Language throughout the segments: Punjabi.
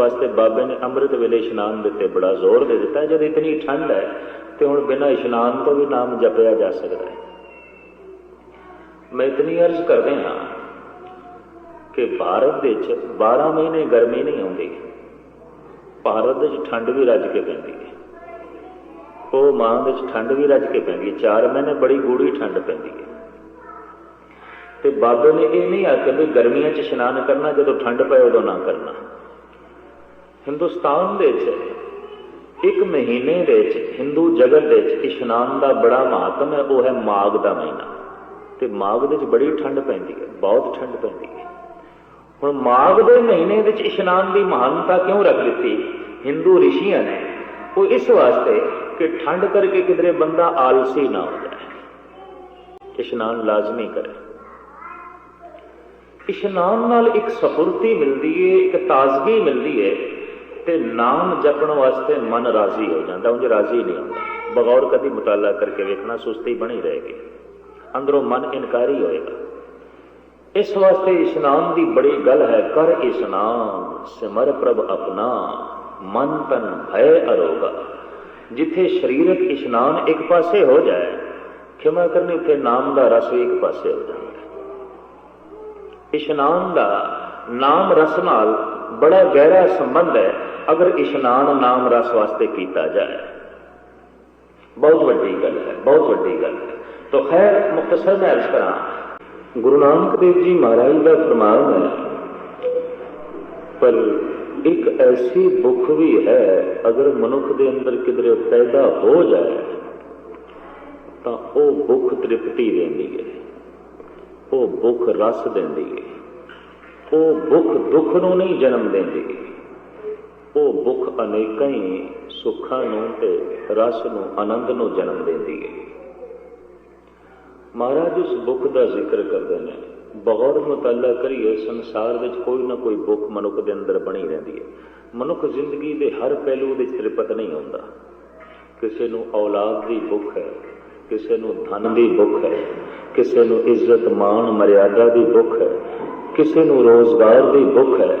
ਵਾਸਤੇ ਬਾਬੇ ਨੇ ਅੰਮ੍ਰਿਤ ਵੇਲੇ ਇਸ਼ਨਾਨ ਦਿੱਤੇ, ਬੜਾ ਜ਼ੋਰ ਦੇ ਦਿੱਤਾ, ਜਦ ਇਤਨੀ ਠੰਡ ਹੈ ਤੇ ਹੁਣ ਬਿਨਾਂ ਇਸ਼ਨਾਨ ਤੋਂ ਵੀ ਨਾਮ ਜਪਿਆ ਜਾ ਸਕਦਾ ਹੈ। ਮੈਂ ਇਤਨੀ ਅਰਜ਼ ਕਰਦੇ ਹਾਂ ਕਿ ਭਾਰਤ ਵਿੱਚ 12 ਮਹੀਨੇ ਗਰਮੀ ਨਹੀਂ ਆਉਂਦੀ, ਭਾਰਤ ਵਿੱਚ ਠੰਡ ਵੀ ਰੱਜ ਕੇ ਪੈਂਦੀ ਹੈ। ਉਹ ਮਾਂ ਵਿੱਚ ਠੰਡ ਵੀ ਰੱਜ ਕੇ ਪੈਂਦੀ ਹੈ 4 ਮਹੀਨੇ ਬੜੀ ਗੂੜੀ ਠੰਡ ਪੈਂਦੀ ਹੈ। ਤੇ ਬਾਬੇ ਨੇ ਇਹ ਨਹੀਂ ਆਖਿਆ ਵੀ ਗਰਮੀਆਂ 'ਚ ਇਸ਼ਨਾਨ ਕਰਨਾ, ਜਦੋਂ ਠੰਡ ਪਏ ਉਦੋਂ ਨਾ ਕਰਨਾ। ਹਿੰਦੁਸਤਾਨ ਦੇ ਵਿੱਚ, ਇੱਕ ਮਹੀਨੇ ਦੇ ਵਿੱਚ ਹਿੰਦੂ ਜਗਤ ਦੇ ਵਿੱਚ ਇਸ਼ਨਾਨ ਦਾ ਬੜਾ ਮਹੱਤਵ ਹੈ, ਉਹ ਹੈ ਮਾਘ ਦਾ ਮਹੀਨਾ। ਤੇ ਮਾਘ ਦੇ ਵਿੱਚ ਬੜੀ ਠੰਡ ਪੈਂਦੀ ਹੈ, ਬਹੁਤ ਠੰਡ ਪੈਂਦੀ ਹੈ। ਹੁਣ ਮਾਘ ਦੇ ਮਹੀਨੇ ਵਿੱਚ ਇਸ਼ਨਾਨ ਦੀ ਮਹਾਨਤਾ ਕਿਉਂ ਰੱਖ ਦਿੱਤੀ? ਹਿੰਦੂ ਰਿਸ਼ੀਆਂ ਨੇ, ਉਹ ਇਸ ਵਾਸਤੇ ਕਿ ਠੰਡ ਕਰਕੇ ਕਿਧਰੇ ਬੰਦਾ ਆਲਸੀ ਨਾ ਹੋ ਜਾਏ। ਇਸ਼ਨਾਨ ਲਾਜ਼ਮੀ ਕਰੇ। ਇਸ਼ਨਾਨ ਨਾਲ ਇੱਕ ਸਫੁਰਤੀ ਮਿਲਦੀ ਏ, ਇੱਕ ਤਾਜ਼ਗੀ ਮਿਲਦੀ ਏ ਤੇ ਨਾਮ ਜਪਣ ਵਾਸਤੇ ਮਨ ਰਾਜ਼ੀ ਹੋ ਜਾਂਦਾ, ਉਂਝ ਰਾਜ਼ੀ ਨਹੀਂ ਹੁੰਦਾ। ਬਗੌਰ ਕਦੀ ਮੁਤਾਲਾ ਕਰਕੇ ਵੇਖਣਾ, ਸੁਸਤੀ ਬਣੀ ਰਹੇਗੀ। ਅੰਦਰੋਂ ਮਨ ਇਨਕਾਰੀ ਹੋਏਗਾ। ਇਸ ਵਾਸਤੇ ਇਸ਼ਨਾਨ ਦੀ ਬੜੀ ਗੱਲ ਹੈ, ਕਰ ਇਸ਼ਨਾਨ ਸਿਮਰ ਪ੍ਰਭ ਆਪਣਾ, ਮਨ ਤਨ ਭੈ ਅਰੋਗਾ। ਜਿੱਥੇ ਸਰੀਰਕ ਇਸ਼ਨਾਨ ਇੱਕ ਪਾਸੇ ਹੋ ਜਾਏ, ਖਿਮਾ ਕਰਨੀ ਉੱਥੇ ਨਾਮ ਦਾ ਰਸ ਵੀ ਇੱਕ ਪਾਸੇ ਹੋ ਜਾਂਦਾ। ਇਸ਼ਨਾਨ ਦਾ ਨਾਮ ਰਸ ਨਾਲ ਬੜਾ ਗਹਿਰਾ ਸੰਬੰਧ ਹੈ। ਅਗਰ ਇਸ਼ਨਾਨ ਨਾਮ ਰਸ ਵਾਸਤੇ ਕੀਤਾ ਜਾਏ, ਬਹੁਤ ਵੱਡੀ ਗੱਲ ਹੈ, ਬਹੁਤ ਵੱਡੀ ਗੱਲ ਹੈ। ਤੋ ਖੈਰ ਮੁਖਤਸਰ ਮੈਂ ਅਰਜ਼ ਕਰਾਂ, ਗੁਰੂ ਨਾਨਕ ਦੇਵ ਜੀ ਮਹਾਰਾਜ ਦਾ ਫਰਮਾਨ ਹੈ, ਪਰ ਇੱਕ ਐਸੀ ਭੁੱਖ ਵੀ ਹੈ, ਅਗਰ ਮਨੁੱਖ ਦੇ ਅੰਦਰ ਕਿਧਰੇ ਪੈਦਾ ਹੋ ਜਾਏ, ਤਾਂ ਉਹ ਭੁੱਖ ਤ੍ਰਿਪਤੀ ਦਿੰਦੀ ਹੈ, ਉਹ ਭੁੱਖ ਰਸ ਦਿੰਦੀ ਹੈ, ਉਹ ਭੁੱਖ ਦੁੱਖ ਨੂੰ ਨਹੀਂ ਜਨਮ ਦਿੰਦੀ। ਉਹ ਭੁੱਖ ਅਨੇਕਾਂ ਹੀ ਸੁੱਖਾਂ ਨੂੰ ਤੇ ਰਸ ਨੂੰ, ਆਨੰਦ ਨੂੰ ਜਨਮ ਦਿੰਦੀ ਹੈ। ਮਹਾਰਾਜ ਉਸ ਭੁੱਖ ਦਾ ਜ਼ਿਕਰ ਕਰਦੇ ਨੇ। ਬਹੁਤ ਮੁਤੱਲਾ ਕਰੀਏ, ਸੰਸਾਰ ਵਿੱਚ ਕੋਈ ਨਾ ਕੋਈ ਭੁੱਖ ਮਨੁੱਖ ਦੇ ਅੰਦਰ ਬਣੀ ਰਹਿੰਦੀ ਹੈ। ਮਨੁੱਖ ਜ਼ਿੰਦਗੀ ਦੇ ਹਰ ਪਹਿਲੂ ਵਿੱਚ ਤ੍ਰਿਪਤ ਨਹੀਂ ਹੁੰਦਾ। ਕਿਸੇ ਨੂੰ ਔਲਾਦ ਦੀ ਭੁੱਖ ਹੈ, ਕਿਸੇ ਨੂੰ ਧਨ ਦੀ ਭੁੱਖ ਹੈ, ਕਿਸੇ ਨੂੰ ਇੱਜ਼ਤ, ਮਾਣ, ਮਰਿਆਦਾ ਦੀ ਭੁੱਖ ਹੈ, ਕਿਸੇ ਨੂੰ ਰੋਜ਼ਗਾਰ ਦੀ ਭੁੱਖ ਹੈ।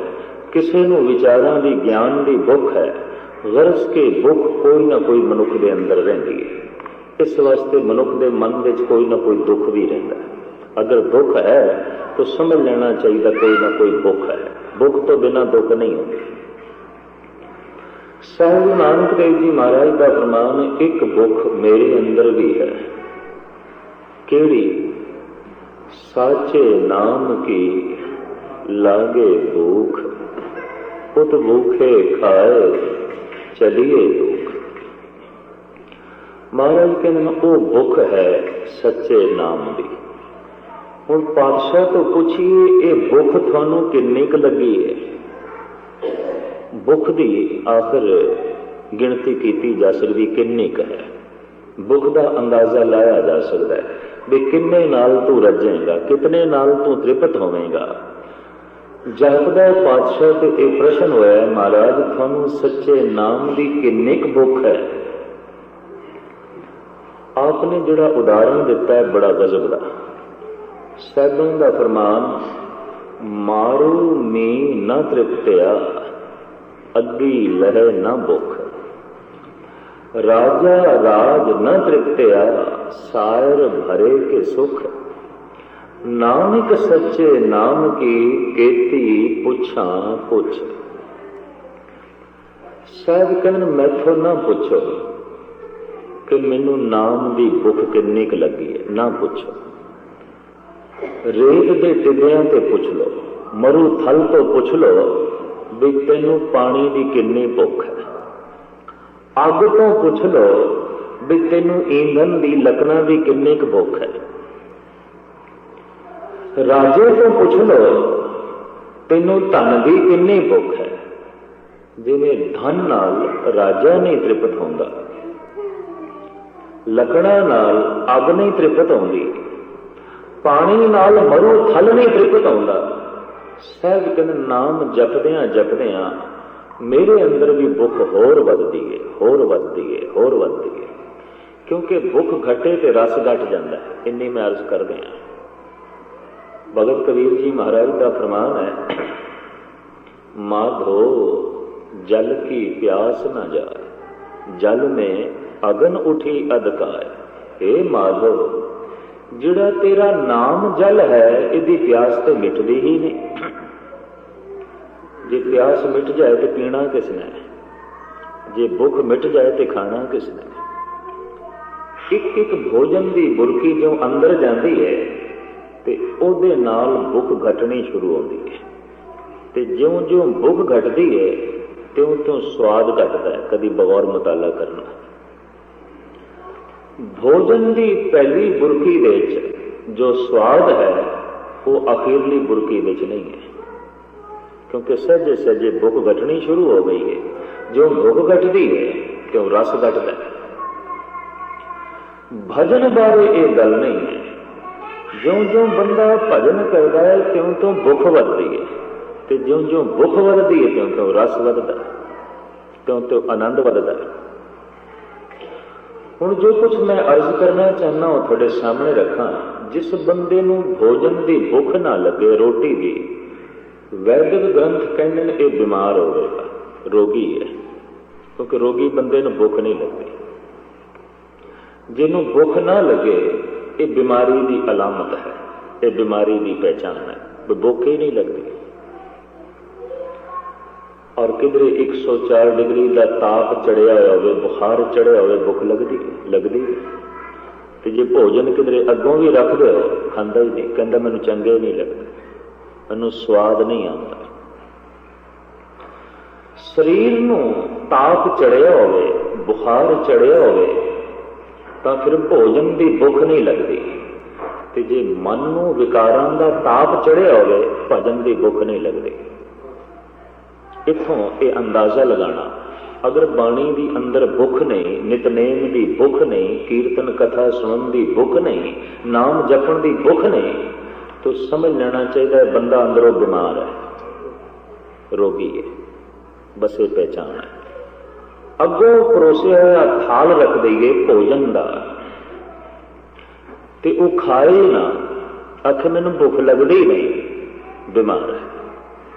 ਕਿਸੇ ਨੂੰ ਵਿਚਾਰਾਂ ਦੀ ਗਿਆਨ ਦੀ ਭੁੱਖ ਹੈ, ਗਰਜ਼ ਕੇ ਭੁੱਖ ਕੋਈ ਨਾ ਕੋਈ ਮਨੁੱਖ ਦੇ ਅੰਦਰ ਰਹਿੰਦੀ ਹੈ। ਇਸ ਵਾਸਤੇ ਮਨੁੱਖ ਦੇ ਮਨ ਵਿੱਚ ਕੋਈ ਨਾ ਕੋਈ ਦੁੱਖ ਵੀ ਰਹਿੰਦਾ ਹੈ। ਅਗਰ ਦੁੱਖ ਹੈ, ਤਾਂ ਸਮਝ ਲੈਣਾ ਚਾਹੀਦਾ ਕੋਈ ਨਾ ਕੋਈ ਭੁੱਖ ਹੈ। ਭੁੱਖ ਤੋਂ ਬਿਨਾ ਦੁੱਖ ਨਹੀਂ ਹੁੰਦੀ। ਸਾਹਿਬ ਨਾਨਕ ਦੇਵ ਜੀ ਮਹਾਰਾਜ ਦਾ ਫਰਮਾਨ, ਇੱਕ ਭੁੱਖ ਮੇਰੇ ਅੰਦਰ ਵੀ ਹੈ। ਕਿਹੜੀ? ਸਾਚੇ ਨਾਮ ਕੀ ਲਾਗੇ ਦੁੱਖ ਉਤ ਭੂਖੇ ਖਾਏ, ਚਲੀਏ ਦੁਖ ਮਹਾਰਾਜ ਕਹਿੰਦੇ ਨੇ ਉਹ ਭੁੱਖ ਹੈ ਸੱਚੇ ਨਾਮ ਦੀ। ਹੁਣ ਪਾਤਸ਼ਾਹ ਤੋਂ ਪੁੱਛੀਏ, ਇਹ ਭੁੱਖ ਤੁਹਾਨੂੰ ਕਿੰਨੀ ਕੁ ਲੱਗੀ ਹੈ? ਭੁੱਖ ਦੀ ਆਖਰ ਗਿਣਤੀ ਕੀਤੀ ਜਾ ਸਕਦੀ ਕਿੰਨੀ ਕੁ ਹੈ? ਭੁੱਖ ਦਾ ਅੰਦਾਜ਼ਾ ਲਾਇਆ ਜਾ ਸਕਦਾ ਹੈ ਵੀ ਕਿੰਨੇ ਨਾਲ ਤੂੰ ਰੱਜੇਗਾ, ਕਿਤਨੇ ਨਾਲ ਤੂੰ ਤ੍ਰਿਪਤ ਹੋਵੇਂਗਾ। ਜਪਦਾ ਪਾਤਸ਼ਾਹ ਤੇ ਇਹ ਪ੍ਰਸ਼ਨ ਹੋਇਆ ਮਹਾਰਾਜ, ਤੁਹਾਨੂੰ ਸੱਚੇ ਨਾਮ ਦੀ ਕਿੰਨੀ ਕੁ ਭੁੱਖ ਹੈ? ਆਪਨੇ ਜਿਹੜਾ ਉਦਾਹਰਣ ਦਿੱਤਾ ਹੈ, ਬੜਾ ਗਜ਼ਬ ਦਾ। ਸੈਦੋਂ ਦਾ ਫਰਮਾਨ, ਮਾਰੂ ਮੀ ਨਾ ਤ੍ਰਿਪਤਿਆ ਅੱਧੀ ਲਹਿ ਨਾ ਭੁੱਖ। ਰਾਜਾ ਰਾਜ ਨਾ ਤ੍ਰਿਪਤਿਆ ਸਾਇਰ ਭਰੇ ਕੇ ਸੁਖ। ਨਾਨਕ ਸੱਚੇ ਨਾਮ ਕੀ ਕੀਤੀ ਪੁੱਛਾਂ ਪੁੱਛ। ਸਾਹਿਬ ਕਹਿੰਦੇ ਮੈਥੋਂ ਨਾ ਪੁੱਛੋ ਕਿ ਮੈਨੂੰ ਨਾਮ ਦੀ ਭੁੱਖ ਕਿੰਨੀ ਕੁ ਲੱਗੀ ਹੈ। ਨਾ ਪੁੱਛੋ। ਰੇਤ ਦੇ ਟਿੱਬਿਆਂ ਤੇ ਪੁੱਛ ਲਓ। ਮਰੂ ਥਲ ਤੋਂ ਪੁੱਛ ਲਓ ਵੀ ਤੈਨੂੰ ਪਾਣੀ ਦੀ ਕਿੰਨੀ ਭੁੱਖ ਹੈ। ਅੱਗ ਤੋਂ ਪੁੱਛ ਲਓ ਵੀ ਤੈਨੂੰ ਈਂਧਨ ਦੀ ਲਕਣਾ ਦੀ ਕਿੰਨੀ ਕੁ ਭੁੱਖ ਹੈ। ਰਾਜੇ ਤੋਂ ਪੁੱਛ ਲਓ, ਤੈਨੂੰ ਧਨ ਦੀ ਕਿੰਨੀ ਭੁੱਖ ਹੈ? ਜਿਵੇਂ ਧਨ ਨਾਲ ਰਾਜਾ ਨਹੀਂ ਤ੍ਰਿਪਤ ਹੁੰਦਾ, ਲੱਕੜਾਂ ਨਾਲ ਅੱਗ ਨਹੀਂ ਤ੍ਰਿਪਤ ਹੁੰਦੀ ਪਾਣੀ ਨਾਲ ਮਰੂ ਥਲ ਨਹੀਂ ਤ੍ਰਿਪਤ ਹੁੰਦਾ ਸਹਿਬ ਕਹਿੰਦੇ, ਨਾਮ ਜਪਦਿਆਂ ਜਪਦਿਆਂ ਮੇਰੇ ਅੰਦਰ ਵੀ ਭੁੱਖ ਹੋਰ ਵੱਧਦੀ ਏ, ਹੋਰ ਵੱਧਦੀ ਏ, ਹੋਰ ਵੱਧਦੀ ਏ। ਕਿਉਂਕਿ ਭੁੱਖ ਘਟੇ ਤੇ ਰਸ ਘਟ ਜਾਂਦਾ ਹੈ, ਇੰਨੀ ਮੈਂ ਅਰਜ਼ ਕਰਦੇ ਹਾਂ। ਭਗਤ ਕਬੀਰ ਜੀ ਮਹਾਰਾਜ ਦਾ ਫਰਮਾਨ ਹੈ, ਮਾਧੋ, ਜਲ ਕੀ ਪਿਆਸ ਨਾ ਜਾਏ, ਜਲ ਮੇ ਅਗਨ ਉਠੀ ਅਦਕਾਏ ਏ ਮਾਧੋ, ਜਿਹੜਾ ਤੇਰਾ ਨਾਮ ਜਲ ਹੈ, ਇਹਦੀ ਪਿਆਸ ਤੇ ਮਿਟਦੀ ਹੀ ਨਹੀਂ। ਜੇ ਪਿਆਸ ਮਿਟ ਜਾਏ ਤੇ ਪੀਣਾ ਕਿਸ ਨੇ ਜੇ ਭੁੱਖ ਮਿਟ ਜਾਏ ਤੇ ਖਾਣਾ ਕਿਸ ਨੇ ਇੱਕ ਇੱਕ ਭੋਜਨ ਦੀ ਬੁਰਕੀ ਜੋ ਅੰਦਰ ਜਾਂਦੀ ਹੈ ਤੇ ਉਹਦੇ ਨਾਲ ਭੁੱਖ ਘਟਣੀ ਸ਼ੁਰੂ ਹੁੰਦੀ ਹੈ। ਤੇ ਜਿਉਂ-ਜਿਉਂ ਭੁੱਖ ਘਟਦੀ ਹੈ, ਤਿਉਂ-ਤਿਉਂ ਸਵਾਦ ਘਟਦਾ ਹੈ, ਕਦੀ ਬਗੌਰ ਮਤਾਲਾ ਕਰਨਾ। ਭੋਜਨ ਦੀ ਪਹਿਲੀ ਬੁਰਕੀ ਦੇ ਵਿੱਚ ਜੋ ਸਵਾਦ ਹੈ, ਉਹ ਅਖੀਰਲੀ ਬੁਰਕੀ ਵਿੱਚ ਨਹੀਂ ਹੈ। ਕਿਉਂਕਿ ਸਹਿਜੇ ਸਹਿਜੇ ਭੁੱਖ ਘਟਣੀ ਸ਼ੁਰੂ ਹੋ ਗਈ ਹੈ। ਜੋ ਭੁੱਖ ਘਟਦੀ ਹੈ ਕਿਉਂ ਰਸ ਘਟਦਾ ਹੈ। ਭਜਨ ਬਾਰੇ ਇਹ ਗੱਲ ਨਹੀਂ ਹੈ ਜਿਉਂ-ਜਿਉਂ ਬੰਦਾ ਭਜਨ ਕਰਦਾ ਹੈ, ਤਿਉਂ-ਤਿਉਂ ਭੁੱਖ ਵੱਧਦੀ ਹੈ। ਤੇ ਜਿਉਂ-ਜਿਉਂ ਭੁੱਖ ਵੱਧਦੀ ਹੈ, ਤਿਉਂ-ਤਿਉਂ ਰਸ ਵੱਧਦਾ ਹੈ, ਤਿਉਂ-ਤਿਉਂ ਆਨੰਦ ਵੱਧਦਾ ਹੈ। ਹੁਣ ਜੋ ਕੁਝ ਮੈਂ ਅਰਜ਼ ਕਰਨਾ ਚਾਹੁੰਦਾ ਹਾਂ ਤੁਹਾਡੇ ਸਾਹਮਣੇ ਰੱਖਾਂ, ਜਿਸ ਬੰਦੇ ਨੂੰ ਭੋਜਨ ਦੀ ਭੁੱਖ ਨਾ ਲੱਗੇ, ਰੋਟੀ ਦੀ, ਵੈਦਿਕ ਗ੍ਰੰਥ ਕਹਿੰਦੇ ਨੇ, ਇਹ ਬਿਮਾਰ ਹੋਵੇਗਾ ਰੋਗੀ ਹੈ। ਕਿਉਂਕਿ ਰੋਗੀ ਬੰਦੇ ਨੂੰ ਭੁੱਖ ਨਹੀਂ ਲੱਗਦੀ। ਜਿਹਨੂੰ ਭੁੱਖ ਨਾ ਲੱਗੇ ਇਹ ਬਿਮਾਰੀ ਦੀ ਅਲਾਮਤ ਹੈ, ਇਹ ਬਿਮਾਰੀ ਦੀ ਪਹਿਚਾਨ ਹੈ, ਵੀ ਭੁੱਖ ਹੀ ਨਹੀਂ ਲੱਗਦੀ। ਔਰ ਕਿਧਰੇ 104 ਡਿਗਰੀ ਦਾ ਤਾਪ ਚੜਿਆ ਹੋਇਆ ਹੋਵੇ, ਬੁਖਾਰ ਚੜਿਆ ਹੋਵੇ, ਭੁੱਖ ਲੱਗਦੀ ਲੱਗਦੀ ਤੇ ਜੇ ਭੋਜਨ ਕਿਧਰੇ ਅੱਗੋਂ ਵੀ ਰੱਖਦੇ ਦਿਓ ਖਾਂਦਾ ਹੀ ਨਹੀਂ, ਕਹਿੰਦਾ ਮੈਨੂੰ ਚੰਗੇ ਨਹੀਂ ਲੱਗਦੇ, ਮੈਨੂੰ ਸਵਾਦ ਨਹੀਂ ਆਉਂਦਾ। ਸਰੀਰ ਨੂੰ ਤਾਪ ਚੜਿਆ ਹੋਵੇ, ਬੁਖਾਰ ਚੜਿਆ ਹੋਵੇ ਤਾਂ ਫਿਰ ਭੋਜਨ ਦੀ ਭੁੱਖ ਨਹੀਂ ਲੱਗਦੀ। ਤੇ ਜੇ ਮਨ ਨੂੰ ਵਿਕਾਰਾਂ ਦਾ ਤਾਪ ਚੜਿਆ ਹੋਵੇ, ਭਜਨ ਦੀ ਭੁੱਖ ਨਹੀਂ ਲੱਗਦੀ। ਇਥੋਂ ਇਹ ਅੰਦਾਜ਼ਾ ਲਗਾਣਾ ਅਗਰ ਬਾਣੀ ਦੀ ਅੰਦਰ ਭੁੱਖ ਨਹੀਂ, ਨਿਤਨੇਮ ਦੀ ਭੁੱਖ ਨਹੀਂ, ਕੀਰਤਨ ਕਥਾ ਸੁਣਨ ਦੀ ਭੁੱਖ ਨਹੀਂ, ਨਾਮ ਜਪਣ ਦੀ ਭੁੱਖ ਨਹੀਂ, ਤਾਂ ਸਮਝ ਲੈਣਾ ਚਾਹੀਦਾ ਬੰਦਾ ਅੰਦਰੋਂ ਬਿਮਾਰ ਹੈ। ਰੋਗੀ ਹੈ। ਬਸ ਇਹ ਪਹਿਚਾਨ ਹੈ। ਅੱਗੋਂ ਪਰੋਸਿਆ ਹੋਇਆ ਥਾਲ ਰੱਖ ਦਈਏ ਭੋਜਨ ਦਾ। ਤੇ ਉਹ ਖਾਏ ਨਾ ਅਖ ਮੈਨੂੰ ਭੁੱਖ ਲੱਗਦੀ ਨਹੀਂ। ਬਿਮਾਰ ਹੈ।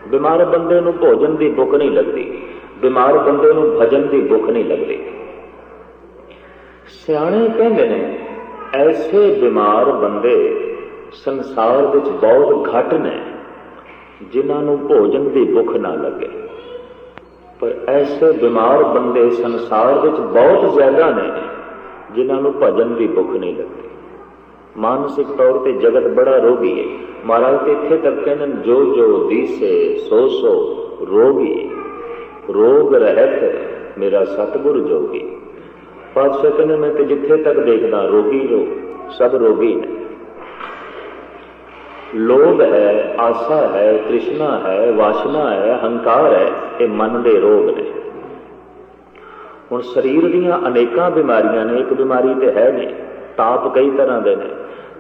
ਬਿਮਾਰ ਬੰਦੇ ਨੂੰ ਭੋਜਨ ਦੀ ਭੁੱਖ ਨਹੀਂ ਲੱਗਦੀ। ਬਿਮਾਰ ਬੰਦੇ ਨੂੰ ਭਜਨ ਦੀ ਭੁੱਖ ਨਹੀਂ ਲੱਗਦੀ। ਸਿਆਣੇ ਕਹਿੰਦੇ ਨੇ, ਐਸੇ ਬਿਮਾਰ ਬੰਦੇ ਸੰਸਾਰ ਵਿੱਚ ਬਹੁਤ ਘੱਟ ਨੇ, ਜਿਨ੍ਹਾਂ ਨੂੰ ਭੋਜਨ ਦੀ ਭੁੱਖ ਨਾ ਲੱਗੇ। ਪਰ ਐਸੇ ਬਿਮਾਰ ਬੰਦੇ ਸੰਸਾਰ ਵਿੱਚ ਬਹੁਤ ਜ਼ਿਆਦਾ ਨੇ ਜਿਨ੍ਹਾਂ ਨੂੰ ਭਜਨ ਦੀ ਭੁੱਖ ਨਹੀਂ ਲੱਗਦੀ। ਮਾਨਸਿਕ ਤੌਰ ਤੇ ਜਗਤ ਬੜਾ ਰੋਗੀ ਹੈ। ਮਹਾਰਾਜ ਤੇ ਇੱਥੇ ਤੱਕ ਕਹਿੰਦੇ ਨੇ, ਜੋ ਜੋ ਦੀਸੇ ਸੋ ਸੋ ਰੋਗੀ। ਰੋਗ ਰਹਿਤ ਮੇਰਾ ਸਤਿਗੁਰ ਜੋਗੀ। ਪਾਤਸ਼ਾਹ ਕਹਿੰਦੇ ਮੈਂ ਤੇ ਜਿੱਥੇ ਤੱਕ ਦੇਖਦਾ ਰੋਗੀ ਜੋ ਸਭ ਰੋਗੀ ਨੇ। ਲੋਭ ਹੈ ਆਸਾ ਹੈ ਤ੍ਰਿਸ਼ਨਾ ਹੈ ਵਾਸ਼ਨਾ ਹੈ ਹੰਕਾਰ ਹੈ। ਇਹ ਮਨ ਦੇ ਰੋਗ ਨੇ। ਹੁਣ ਸਰੀਰ ਦੀਆਂ ਅਨੇਕਾਂ ਬਿਮਾਰੀਆਂ ਨੇ, ਇੱਕ ਬਿਮਾਰੀ ਤੇ ਹੈ ਨਹੀਂ, ਤਾਪ ਕਈ ਤਰ੍ਹਾਂ ਦੇ ਨੇ।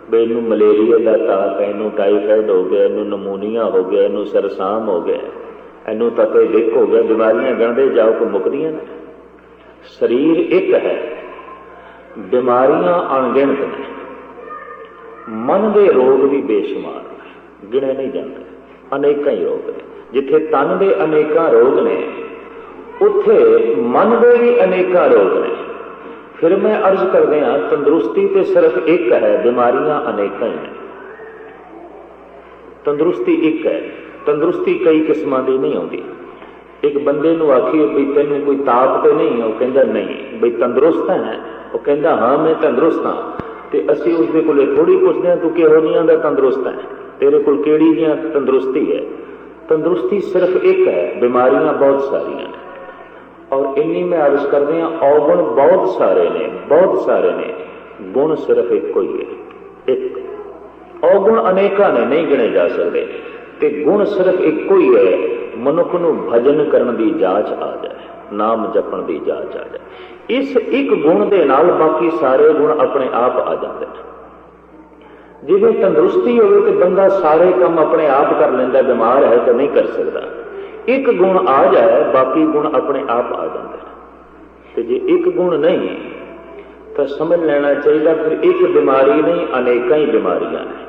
ਬਈ ਇਹਨੂੰ ਮਲੇਰੀਆ ਦਾ ਤਾਪ ਇਹਨੂੰ ਟਾਈਫਾਇਡ ਹੋ ਗਿਆ, ਇਹਨੂੰ ਨਮੂਨੀਆ ਹੋ ਗਿਆ, ਇਹਨੂੰ ਸਰਸਾਮ ਹੋ ਗਿਆ, ਇਹਨੂੰ ਤਪੇ ਦਿੱਕ ਹੋ ਗਿਆ, ਬਿਮਾਰੀਆਂ ਗਣਦੇ ਜਾਓ ਕੋ ਮੁਕਦੀਆਂ ਨੇ। ਸਰੀਰ ਇੱਕ ਹੈ, ਬਿਮਾਰੀਆਂ ਅਣਗਿਣਤ ਨੇ। ਮਨ ਦੇ ਰੋਗ ਵੀ ਬੇਸ਼ੁਮਾਰ ਨੇ, ਗਿਣੇ ਨਹੀਂ ਜਾਂਦੇ, ਅਨੇਕਾਂ ਹੀ ਰੋਗ ਨੇ। ਜਿੱਥੇ ਤਨ ਦੇ ਅਨੇਕਾਂ ਰੋਗ ਨੇ, ਉੱਥੇ ਮਨ ਦੇ ਵੀ ਅਨੇਕਾਂ ਰੋਗ ਨੇ। ਫਿਰ ਮੈਂ ਅਰਜ਼ ਕਰਦੇ ਹਾਂ, ਤੰਦਰੁਸਤੀ ਤੇ ਸਿਰਫ ਇੱਕ ਹੈ, ਬਿਮਾਰੀਆਂ ਅਨੇਕਾਂ ਨੇ। ਤੰਦਰੁਸਤੀ ਇੱਕ ਹੈ, ਤੰਦਰੁਸਤੀ ਕਈ ਕਿਸਮਾਂ ਦੀ ਨਹੀਂ ਆਉਂਦੀ। ਇੱਕ ਬੰਦੇ ਨੂੰ ਆਖੀਏ ਵੀ ਤੈਨੂੰ ਕੋਈ ਤਾਪ ਤੇ ਨਹੀਂ, ਉਹ ਕਹਿੰਦਾ ਨਹੀਂ ਬਈ ਤੰਦਰੁਸਤ ਹੈ। ਉਹ ਕਹਿੰਦਾ, ਹਾਂ, ਮੈਂ ਤੰਦਰੁਸਤ ਹਾਂ। ਤੇ ਅਸੀਂ ਉਸ ਦੇ ਕੋਲੇ ਥੋੜੀ ਪੁੱਛਦੇ ਹਾਂ, ਤੂੰ ਕਿਹੋ ਜਿਹੀਆਂ ਦਾ ਤੰਦਰੁਸਤ ਹੈ? ਤੇਰੇ ਕੋਲ ਕਿਹੜੀ ਜੀਆਂ ਤੰਦਰੁਸਤੀ ਹੈ? ਤੰਦਰੁਸਤੀ ਸਿਰਫ ਇੱਕ ਹੈ, ਬਿਮਾਰੀਆਂ ਬਹੁਤ ਸਾਰੀਆਂ ਨੇ। ਔਰ ਇੰਨੀ ਮੈਂ ਅਰਜ਼ ਕਰਦੇ ਹਾਂ, ਔਗੁਣ ਬਹੁਤ ਸਾਰੇ ਨੇ, ਬਹੁਤ ਸਾਰੇ ਨੇ, ਗੁਣ ਸਿਰਫ ਇੱਕੋ ਹੀ ਹੈ। ਇੱਕ। ਔਗੁਣ ਅਨੇਕਾਂ ਨੇ, ਨਹੀਂ ਗਿਣੇ ਜਾ ਸਕਦੇ। ਤੇ ਗੁਣ ਸਿਰਫ ਇੱਕੋ ਹੀ ਹੈ, ਮਨੁੱਖ ਨੂੰ ਭਜਨ ਕਰਨ ਦੀ ਜਾਚ ਆ ਜਾਏ, ਨਾਮ ਜਪਣ ਦੀ ਜਾਚ ਆ ਜਾਏ। ਇਸ ਇੱਕ ਗੁਣ ਦੇ ਨਾਲ ਬਾਕੀ ਸਾਰੇ ਗੁਣ ਆਪਣੇ ਆਪ ਆ ਜਾਂਦੇ ਨੇ। ਜਿਵੇਂ ਤੰਦਰੁਸਤੀ ਹੋਵੇ ਤੇ ਬੰਦਾ ਸਾਰੇ ਕੰਮ ਆਪਣੇ ਆਪ ਕਰ ਲੈਂਦਾ, ਬਿਮਾਰ ਹੈ ਤਾਂ ਨਹੀਂ ਕਰ ਸਕਦਾ। ਇੱਕ ਗੁਣ ਆ ਜਾਏ, ਬਾਕੀ ਗੁਣ ਆਪਣੇ ਆਪ ਆ ਜਾਂਦੇ ਨੇ। ਤੇ ਜੇ ਇੱਕ ਗੁਣ ਨਹੀਂ, ਤਾਂ ਸਮਝ ਲੈਣਾ ਚਾਹੀਦਾ ਫਿਰ ਇੱਕ ਬਿਮਾਰੀ ਨਹੀਂ, ਅਨੇਕਾਂ ਹੀ ਬਿਮਾਰੀਆਂ ਨੇ।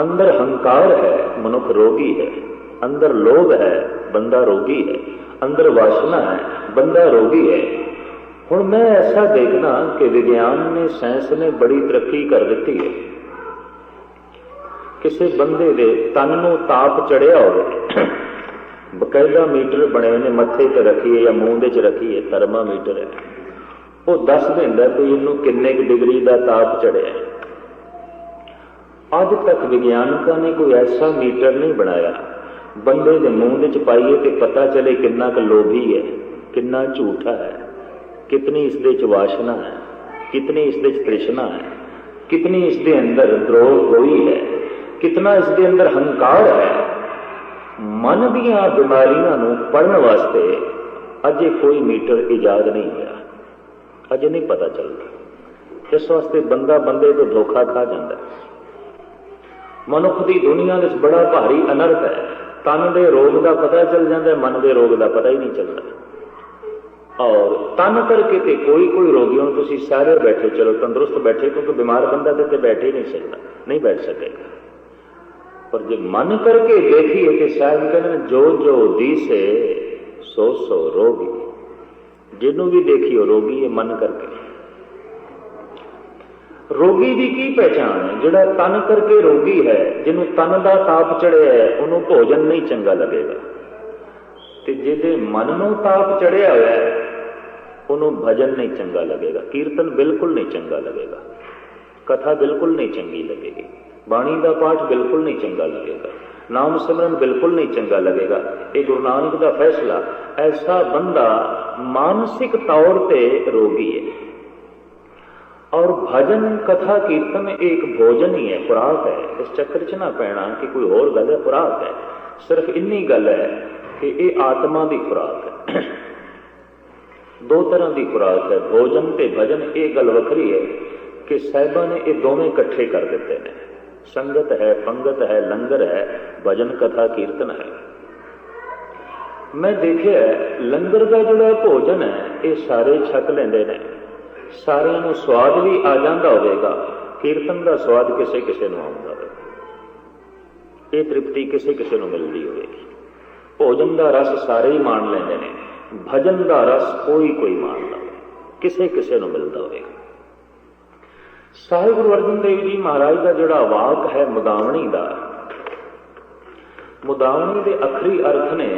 ਅੰਦਰ ਹੰਕਾਰ ਹੈ, ਮਨੁੱਖ ਰੋਗੀ ਹੈ। ਅੰਦਰ ਲੋਭ ਹੈ, ਬੰਦਾ ਰੋਗੀ ਹੈ। ਅੰਦਰ ਵਾਸ਼ਨਾ ਹੈ, ਬੰਦਾ ਰੋਗੀ ਹੈ। ਹੁਣ ਮੈਂ ਐਸਾ ਦੇਖਦਾ ਕਿ ਵਿਗਿਆਨ ਨੇ, ਸਾਇੰਸ ਨੇ ਬੜੀ ਤਰੱਕੀ ਕਰ ਦਿੱਤੀ ਹੈ। ਕਿਸੇ ਬੰਦੇ ਦੇ ਤਨ ਨੂੰ ਤਾਪ ਚੜਿਆ ਹੋਵੇ, ਬਕਾਇਦਾ ਮੀਟਰ ਬਣੇ ਹੋਏ ਨੇ, ਮੱਥੇ ਤੇ ਰੱਖੀਏ ਜਾਂ ਮੂੰਹ ਦੇ ਚ ਰੱਖੀਏ ਥਰਮਾਮੀਟਰ ਹੈ। ਉਹ ਦੱਸ ਦਿੰਦਾ ਕੋਈ ਇਹਨੂੰ ਕਿੰਨੇ ਕੁ ਡਿਗਰੀ ਦਾ ਤਾਪ ਚੜਿਆ ਅੱਜ ਤੱਕ ਵਿਗਿਆਨਕਾਂ ਨੇ ਕੋਈ ਐਸਾ ਮੀਟਰ ਨਹੀਂ ਬਣਾਇਆ। ਬੰਦੇ ਦੇ ਮੂੰਹ ਦੇ ਚ ਪਾਈਏ ਤੇ ਪਤਾ ਚਲੇ ਕਿੰਨਾ ਕੁ ਲੋਭੀ ਹੈ, ਕਿੰਨਾ ਝੂਠਾ ਹੈ। ਕਿਤਨੀ ਇਸ ਦੇ ਚ ਵਾਸ਼ਨਾ ਹੈ, ਕਿਤਨੀ ਇਸ ਦੇ ਚ ਤ੍ਰਿਸ਼ਨਾ ਹੈ, ਕਿਤਨੀ ਇਸ ਦੇ ਅੰਦਰ ਦਰੋਹ ਹੋਈ ਹੈ, ਕਿਤਨਾ ਇਸ ਦੇ ਅੰਦਰ ਹੰਕਾਰ ਹੈ। ਮਨ ਦੀਆਂ ਬਿਮਾਰੀਆਂ ਨੂੰ ਪੜਨ ਵਾਸਤੇ ਅਜੇ ਕੋਈ ਮੀਟਰ ਇਜਾਦ ਨਹੀਂ ਹੋਇਆ। ਅਜੇ ਨਹੀਂ ਪਤਾ ਚੱਲਦਾ। ਇਸ ਵਾਸਤੇ ਬੰਦਾ ਬੰਦੇ ਤੋਂ ਧੋਖਾ ਖਾ ਜਾਂਦਾ ਮਨੁੱਖ ਦੀ ਦੁਨੀਆ ਵਿੱਚ ਬੜਾ ਭਾਰੀ ਅਨਰਥ ਹੈ। ਤਨ ਦੇ ਰੋਗ ਦਾ ਪਤਾ ਚੱਲ ਜਾਂਦਾ ਮਨ ਦੇ ਰੋਗ ਦਾ ਪਤਾ ਹੀ ਨਹੀਂ ਚੱਲਦਾ। ਔਰ ਤਨ ਕਰਕੇ ਤੇ ਕੋਈ ਕੋਈ ਰੋਗੀ ਹੁਣ ਤੁਸੀਂ ਸਾਰੇ ਬੈਠੇ ਚਲੋ ਤੰਦਰੁਸਤ ਬੈਠੇ ਕਿਉਂਕਿ ਬਿਮਾਰ ਬੰਦਾ ਤੇ ਇੱਥੇ ਬੈਠ ਹੀ ਨਹੀਂ ਸਕਦਾ ਨਹੀਂ ਬੈਠ ਸਕੇਗਾ। ਪਰ ਜੇ ਮਨ ਕਰਕੇ ਦੇਖੀਏ ਕਿ ਸਾਹਿਬ ਕਹਿੰਦੇ ਨੇ, ਜੋ ਜੋ ਦੀਸੇ ਸੋ ਸੋ ਰੋਗੀ। ਜਿਹਨੂੰ ਵੀ ਦੇਖੀਓ ਰੋਗੀ ਇਹ ਮਨ ਕਰਕੇ। ਰੋਗੀ ਦੀ ਕੀ ਪਹਿਚਾਣ ਹੈ? ਜਿਹੜਾ ਤਨ ਕਰਕੇ ਰੋਗੀ ਹੈ ਜਿਹਨੂੰ ਤਨ ਦਾ ਤਾਪ ਚੜਿਆ ਹੈ ਉਹਨੂੰ ਭੋਜਨ ਨਹੀਂ ਚੰਗਾ ਲੱਗੇਗਾ। ਤੇ ਜਿਹਦੇ ਮਨ ਨੂੰ ਤਾਪ ਚੜਿਆ ਹੋਇਆ ਹੈ ਉਹਨੂੰ ਭਜਨ ਨਹੀਂ ਚੰਗਾ ਲੱਗੇਗਾ, ਕੀਰਤਨ ਬਿਲਕੁਲ ਨਹੀਂ ਚੰਗਾ ਲੱਗੇਗਾ, ਕਥਾ ਬਿਲਕੁਲ ਨਹੀਂ ਚੰਗੀ ਲੱਗੇਗੀ, ਬਾਣੀ ਦਾ ਪਾਠ ਬਿਲਕੁਲ ਨਹੀਂ ਚੰਗਾ ਲੱਗੇਗਾ, ਨਾਮ ਸਿਮਰਨ ਬਿਲਕੁਲ ਨਹੀਂ ਚੰਗਾ ਲੱਗੇਗਾ। ਇਹ ਗੁਰੂ ਨਾਨਕ ਦਾ ਫੈਸਲਾ ਐਸਾ ਬੰਦਾ ਮਾਨਸਿਕ ਤੌਰ ਤੇ ਰੋਗੀ ਹੈ। ਔਰ ਭਜਨ, ਕਥਾ, ਕੀਰਤਨ ਇਹ ਇੱਕ ਭੋਜਨ ਹੀ ਹੈ, ਖੁਰਾਕ ਹੈ। ਇਸ ਚੱਕਰ 'ਚ ਨਾ ਪੈਣਾ ਕਿ ਕੋਈ ਹੋਰ ਗੱਲ ਹੈ, ਖੁਰਾਕ ਹੈ। ਸਿਰਫ ਇੰਨੀ ਗੱਲ ਹੈ ਕਿ ਇਹ ਆਤਮਾ ਦੀ ਖੁਰਾਕ ਹੈ। ਦੋ ਤਰ੍ਹਾਂ ਦੀ ਖੁਰਾਕ ਹੈ, ਭੋਜਨ ਤੇ ਭਜਨ। ਇਹ ਗੱਲ ਵੱਖਰੀ ਹੈ ਕਿ ਸਾਹਿਬਾਂ ਨੇ ਇਹ ਦੋਵੇਂ ਇਕੱਠੇ ਕਰ ਦਿੱਤੇ ਨੇ। ਸੰਗਤ ਹੈ, ਪੰਗਤ ਹੈ, ਲੰਗਰ ਹੈ, ਭਜਨ, ਕਥਾ, ਕੀਰਤਨ ਹੈ। ਮੈਂ ਦੇਖਿਆ ਲੰਗਰ ਦਾ ਜਿਹੜਾ ਭੋਜਨ ਹੈ, ਇਹ ਸਾਰੇ ਛਕ ਲੈਂਦੇ ਨੇ। ਸਾਰਿਆਂ ਨੂੰ ਸਵਾਦ ਵੀ ਆ ਜਾਂਦਾ ਹੋਵੇਗਾ। ਕੀਰਤਨ ਦਾ ਸਵਾਦ ਕਿਸੇ ਕਿਸੇ ਨੂੰ ਆਉਂਦਾ ਹੋਵੇਗਾ ਇਹ ਤ੍ਰਿਪਤੀ ਕਿਸੇ ਕਿਸੇ ਨੂੰ ਮਿਲਦੀ ਹੋਵੇਗੀ। ਭੋਜਨ ਦਾ ਰਸ ਸਾਰੇ ਹੀ ਮਾਣ ਲੈਂਦੇ ਨੇ। ਭਜਨ ਦਾ ਰਸ ਕੋਈ ਕੋਈ ਮਾਣਦਾ, ਕਿਸੇ ਕਿਸੇ ਨੂੰ ਮਿਲਦਾ ਹੋਵੇਗਾ ਸਾਹਿਬ ਗੁਰੂ ਅਰਜਨ ਦੇਵ ਜੀ ਮਹਾਰਾਜ ਦਾ ਜਿਹੜਾ ਵਾਕ ਹੈ, ਮੁਦਾਵਣੀ ਦਾ, ਮੁਦਾਵਣੀ ਦੇ ਅਖਰੀ ਅਰਥ ਨੇ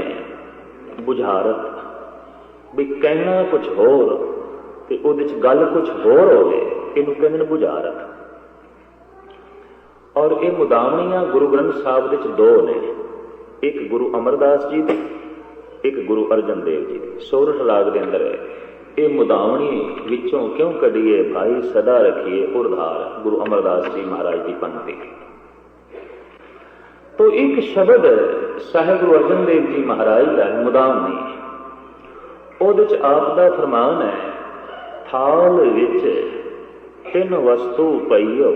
ਬੁਝਾਰਤ, ਵੀ ਕਹਿਣਾ ਕੁਝ ਹੋਰ ਤੇ ਉਹਦੇ ਚ ਗੱਲ ਕੁਝ ਹੋਰ ਹੋਵੇ, ਇਹਨੂੰ ਕਹਿੰਦੇ ਨੇ ਬੁਝਾਰਤ। ਔਰ ਇਹ ਮੁਦਾਵਣੀਆਂ ਗੁਰੂ ਗ੍ਰੰਥ ਸਾਹਿਬ ਦੇ ਵਿੱਚ ਦੋ ਨੇ, ਇੱਕ ਗੁਰੂ ਅਮਰਦਾਸ ਜੀ ਦੀ ਇੱਕ ਗੁਰੂ ਅਰਜਨ ਦੇਵ ਜੀ ਦੀ। ਸੋਰਠ ਰਾਗ ਦੇ ਅੰਦਰ ਹੈ ਇਹ ਮੁਦਾਵਣੀ ਵਿੱਚੋਂ ਕਿਉਂ ਕੱਢੀਏ? ਭਾਈ ਸਦਾ ਰਖੀਏ ਉਰਧਾਰ ਗੁਰੂ ਅਮਰਦਾਸ ਜੀ ਮਹਾਰਾਜ ਦੀ ਪੰਕਤੀ। ਤੋ ਇੱਕ ਸ਼ਬਦ ਸਾਹਿਬ ਗੁਰੂ ਅਰਜਨ ਦੇਵ ਜੀ ਮਹਾਰਾਜ ਦਾ ਹੈ, ਮੁਦਾਵਣੀ। ਉਹਦੇ ਚ ਆਪ ਦਾ ਫਰਮਾਨ ਹੈ ਥਾਲ ਵਿੱਚ ਤਿੰਨ ਵਸਤੂ ਪਈਓ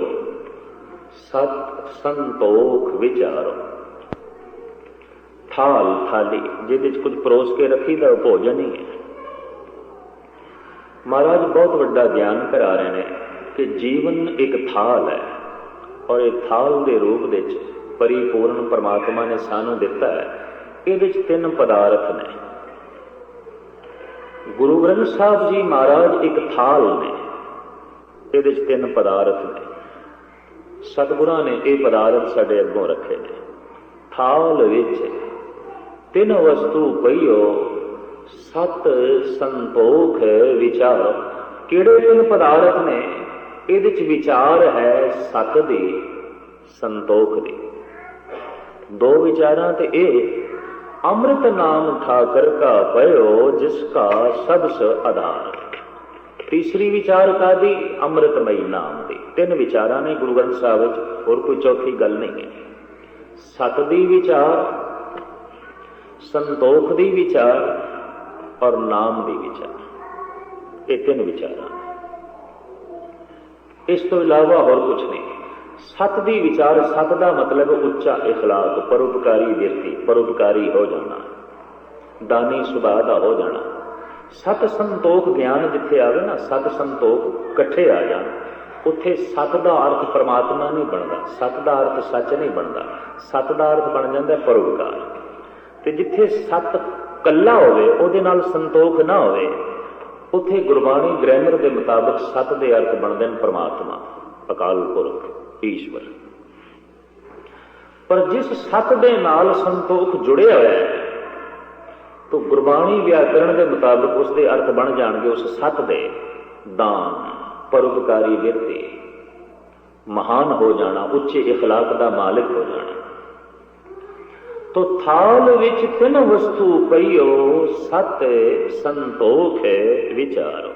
ਸਤ ਸੰਤੋਖ ਵਿਚਾਰੋ। ਥਾਲ, ਥਾਲੀ, ਜਿਹਦੇ ਚ ਕੁਝ ਪਰੋਸ ਕੇ ਰੱਖੀਦਾ ਉਹ ਭੋਜਨ ਹੀ ਹੈ। ਮਹਾਰਾਜ ਬਹੁਤ ਵੱਡਾ ਗਿਆਨ ਕਰਾ ਰਹੇ ਨੇ ਕਿ ਜੀਵਨ ਇੱਕ ਥਾਲ ਹੈ ਔਰ ਇਹ ਥਾਲ ਦੇ ਰੂਪ ਵਿੱਚ ਪਰਿਪੂਰਨ ਪਰਮਾਤਮਾ ਨੇ ਸਾਨੂੰ ਦਿੱਤਾ ਹੈ। ਇਹਦੇ ਚ ਤਿੰਨ ਪਦਾਰਥ ਨੇ। ਗੁਰੂ ਗ੍ਰੰਥ ਸਾਹਿਬ ਜੀ ਮਹਾਰਾਜ ਇੱਕ ਥਾਲ ਨੇ। ਇਹਦੇ ਚ ਤਿੰਨ ਪਦਾਰਥ ਨੇ। ਸਤਿਗੁਰਾਂ ਨੇ ਇਹ ਪਦਾਰਥ ਸਾਡੇ ਅੱਗੋਂ ਰੱਖੇ ਨੇ। ਥਾਲ ਵਿੱਚ ਤਿੰਨ ਵਸਤੂ ਪਈਓ, ਸਤ ਸੰਤੋਖ ਵਿਚਾਰ। ਕਿਹੜੇ ਤਿੰਨ ਪਦਾਰਥ ਨੇ? ਇਹਦੇ ਚ ਵਿਚਾਰ ਹੈ ਸਤ ਦੇ, ਸੰਤੋਖ ਦੇ। ਦੋ ਵਿਚਾਰਾਂ ਤੇ ਇਹ, ਅੰਮ੍ਰਿਤ ਨਾਮ ਠਾਕਰ ਕਾ ਪਇਓ, ਜਿਸ ਕਾ ਸਬਸ ਆਧਾਰ। ਤੀਸਰੀ ਵਿਚਾਰ ਕਾਦੀ? ਅੰਮ੍ਰਿਤਮਈ ਨਾਮ ਦੀ। ਤਿੰਨ ਵਿਚਾਰਾਂ ਨੇ ਗੁਰੂ ਗ੍ਰੰਥ ਸਾਹਿਬ ਵਿੱਚ, ਹੋਰ ਕੋਈ ਚੌਥੀ ਗੱਲ ਨਹੀਂ ਹੈ। ਸਤ ਦੀ ਵਿਚਾਰ ਸੰਤੋਖ ਦੀ ਵਿਚਾਰ ਔਰ ਨਾਮ ਦੀ ਵਿਚਾਰ ਇਹ ਤਿੰਨ ਵਿਚਾਰਾਂ ਇਸ ਤੋਂ ਇਲਾਵਾ ਹੋਰ ਕੁਝ ਨਹੀਂ ਸਤ ਦੀ ਵਿਚਾਰ ਸਤ ਦਾ ਮਤਲਬ ਉੱਚਾ اخلاق ਪਰਉਪਕਾਰੀ ਵਿਅਕਤੀ ਪਰਉਪਕਾਰੀ ਹੋ ਜਾਣਾ ਦਾਨੀ ਸੁਭਾਅ ਦਾ ਹੋ ਜਾਣਾ ਸਤ ਸੰਤੋਖ ਗਿਆਨ ਜਿੱਥੇ ਆਵੇ ਨਾ ਸਤ ਸੰਤੋਖ ਇਕੱਠੇ ਆ ਜਾਣ ਉੱਥੇ ਸਤ ਦਾ ਅਰਥ ਪਰਮਾਤਮਾ ਨਹੀਂ ਬਣਦਾ ਸਤ ਦਾ ਅਰਥ ਸੱਚ ਨਹੀਂ ਬਣਦਾ ਸਤ ਦਾ ਅਰਥ ਬਣ ਜਾਂਦਾ ਪਰਉਪਕਾਰ ਤੇ ਜਿੱਥੇ ਸਤ ਕੱਲਾ ਹੋਵੇ ਉਹਦੇ ਨਾਲ ਸੰਤੋਖ ਨਾ ਹੋਵੇ ਉੱਥੇ ਗੁਰਬਾਣੀ ਗ੍ਰਾਮਰ ਦੇ ਮੁਤਾਬਕ ਸਤ ਦੇ ਅਰਥ ਬਣਦੇ ਨੇ ਪ੍ਰਮਾਤਮਾ ਅਕਾਲ ਪੁਰਖ ਈਸ਼ਵਰ ਪਰ ਜਿਸ ਸਤ ਦੇ ਨਾਲ ਸੰਤੋਖ ਜੁੜਿਆ ਹੋਇਆ ਹੈ ਤੋ ਗੁਰਬਾਣੀ ਵਿਆਕਰਣ ਦੇ ਮੁਤਾਬਕ ਉਸ ਦੇ ਅਰਥ ਬਣ ਜਾਣਗੇ ਉਸ ਸਤ ਦੇ ਦਾਨ ਪਰਉਪਕਾਰੀ ਵਿਅਕਤੀ ਮਹਾਨ ਹੋ ਜਾਣਾ ਉੱਚੇ اخلاق ਦਾ ਮਾਲਕ ਹੋ ਜਾਣਾ ਤੋ ਥਾਲ ਵਿੱਚ ਤਿੰਨ ਵਸਤੂ ਪਈਓ ਸਤ ਸੰਤੋਖ ਵਿਚਾਰੋ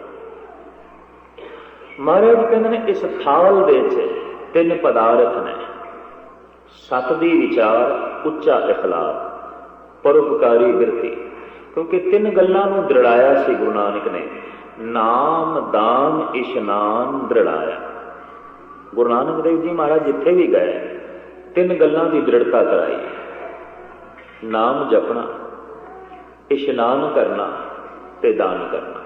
ਮਹਾਰਾਜ ਕਹਿੰਦੇ ਨੇ ਇਸ ਥਾਲ ਦੇ ਵਿੱਚ ਤਿੰਨ ਪਦਾਰਥ ਨੇ ਸਤ ਦੀ ਵਿਚਾਰ ਉੱਚਾ اخلاق ਪਰਉਪਕਾਰੀ ਬਿਰਤੀ ਕਿਉਂਕਿ ਤਿੰਨ ਗੱਲਾਂ ਨੂੰ ਦ੍ਰਿੜਾਇਆ ਸੀ ਗੁਰੂ ਨਾਨਕ ਨੇ ਨਾਮ ਦਾਨ ਇਸ਼ਨਾਨ ਦ੍ਰਿੜਾਇਆ ਗੁਰੂ ਨਾਨਕ ਦੇਵ ਜੀ ਮਹਾਰਾਜ ਜਿੱਥੇ ਵੀ ਗਏ ਤਿੰਨ ਗੱਲਾਂ ਦੀ ਦ੍ਰਿੜਤਾ ਕਰਾਈ ਨਾਮ ਜਪਣਾ ਇਸ਼ਨਾਨ ਕਰਨਾ ਤੇ ਦਾਨ ਕਰਨਾ।